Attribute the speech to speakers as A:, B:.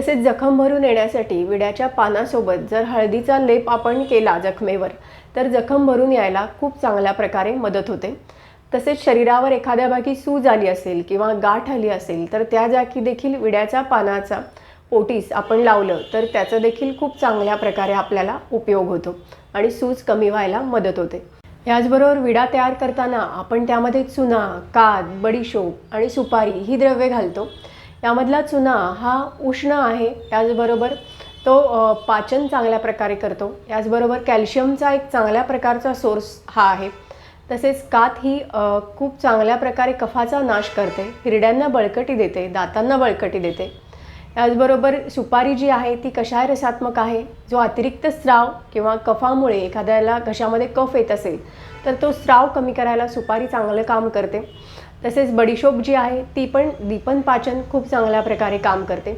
A: तसेच जखम भरून येण्यासाठी विड्याच्या पानासोबत जर हळदीचा लेप आपण केला जखमेवर तर जखम भरून यायला खूप चांगल्या प्रकारे मदत होते. तसेच शरीरावर एखाद्या भागी सूज आली असेल किंवा गाठ आली असेल तर त्या जागी देखील विड्याच्या पानाचा पोटीस आपण लावलं तर त्याचा देखील खूप चांगल्या प्रकारे आपल्याला उपयोग होतो आणि सूज कमी व्हायला मदत होते. याचबरोबर विडा तयार करताना आपण त्यामध्ये चुना काद बडीशोप आणि सुपारी ही द्रव्ये घालतो. यामधला चुना हा उष्ण आहे त्याचबरोबर तो पाचन चांगल्या प्रकारे करतो. याचबरोबर कॅल्शियमचा एक चांगल्या प्रकारचा सोर्स हा आहे. तसेच कात ही खूप चांगल्या प्रकारे कफाचा नाश करते. हिरड्यांना बळकटी देते दातांना बळकटी देते. याचबरोबर सुपारी जी आहे ती कशाय रसात्मक आहे? जो अतिरिक्त स्राव किंवा कफामुळे एखाद्याला घशामध्ये कफ येत असेल तर तो स्राव कमी करायला सुपारी चांगलं काम करते. तसेच बडीशोप जी आहे ती पण दीपन पाचन खूप चांगल्या प्रकारे काम करते.